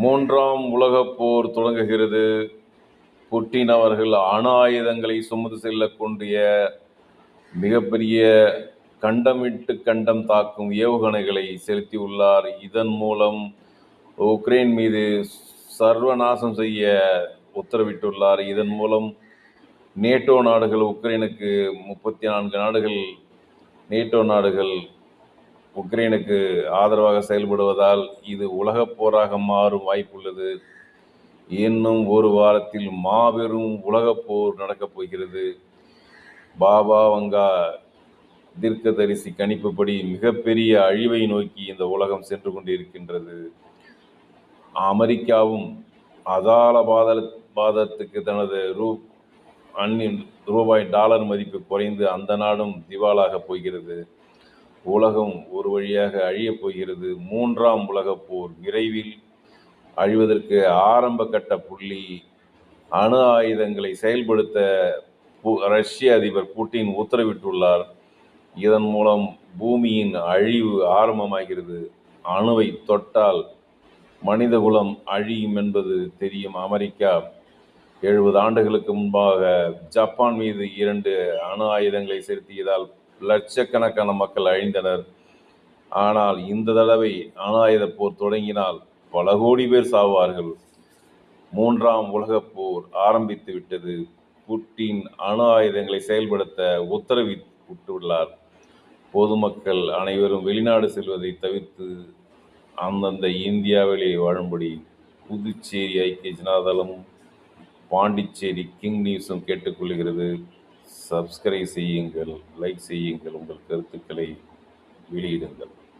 மூன்றாம் உலகப் போர் தொடங்குகிறது. புட்டின் அவர்கள் அணு ஆயுதங்களை சுமந்து செல்லக்கூடிய மிகப்பெரிய கண்டமிட்டு கண்டம் தாக்கும் ஏவுகணைகளை செலுத்தியுள்ளார். இதன் மூலம் உக்ரைன் மீது சர்வநாசம் செய்ய உத்தரவிட்டுள்ளார். இதன் மூலம் நேட்டோ நாடுகள் உக்ரைனுக்கு முப்பத்தி நான்கு நாடுகள் நேட்டோ நாடுகள் உக்ரைனுக்கு ஆதரவாக செயல்படுவதால் இது உலகப் போராக மாறும் வாய்ப்புள்ளது. இன்னும் ஒரு வாரத்தில் மாபெரும் உலகப் போர் நடக்கப் போகிறது. பாபா வங்கா தீர்க்கதரிசி கணிப்புப்படி மிகப்பெரிய அழிவை நோக்கி இந்த உலகம் சென்று கொண்டிருக்கின்றது. அமெரிக்காவும் அதாள பாதத்துக்கு தனது ரூ அந்நின் ரூபாய் டாலர் மதிப்பு குறைந்து அந்த நாடும் திவாலாக போகிறது. உலகம் ஒரு வழியாக அழியப் போகிறது. மூன்றாம் உலகப் போர் விரைவில் அழிவதற்கு ஆரம்ப கட்ட புள்ளி. அணு ஆயுதங்களை செயல்படுத்த பு ரஷ்ய அதிபர் புட்டின் உத்தரவிட்டுள்ளார். இதன் மூலம் பூமியின் அழிவு ஆரம்பமாகிறது. அணுவைத் தொட்டால் மனிதகுலம் அழியும் என்பது தெரியும். அமெரிக்கா எழுபது ஆண்டுகளுக்கு முன்பாக ஜப்பான் மீது இரண்டு அணு ஆயுதங்களை செலுத்தியதால் லட்சக்கணக்கான மக்கள் அழிந்தனர். ஆனால் இந்த தடவை அணு ஆயுதப் போர் தொடங்கினால் பல கோடி பேர் சாவார்கள். மூன்றாம் உலகப் போர் ஆரம்பித்து விட்டது. புட்டின் அணு ஆயுதங்களை செயல்படுத்த உத்தரவிட்டுள்ளார். பொதுமக்கள் அனைவரும் வெளிநாடு செல்வதை தவிர்த்து அந்தந்த இந்தியாவிலே வாழும்படி புதுச்சேரி ஐக்கிய ஜனதாதளமும், பாண்டிச்சேரி கிங் நியூஸும் கேட்டுக்கொள்கிறது. சப்ஸ்கிரைப் செய்யுங்கள், லைக் செய்யுங்கள், உங்கள் கருத்துக்களை வெளியிடுங்கள்.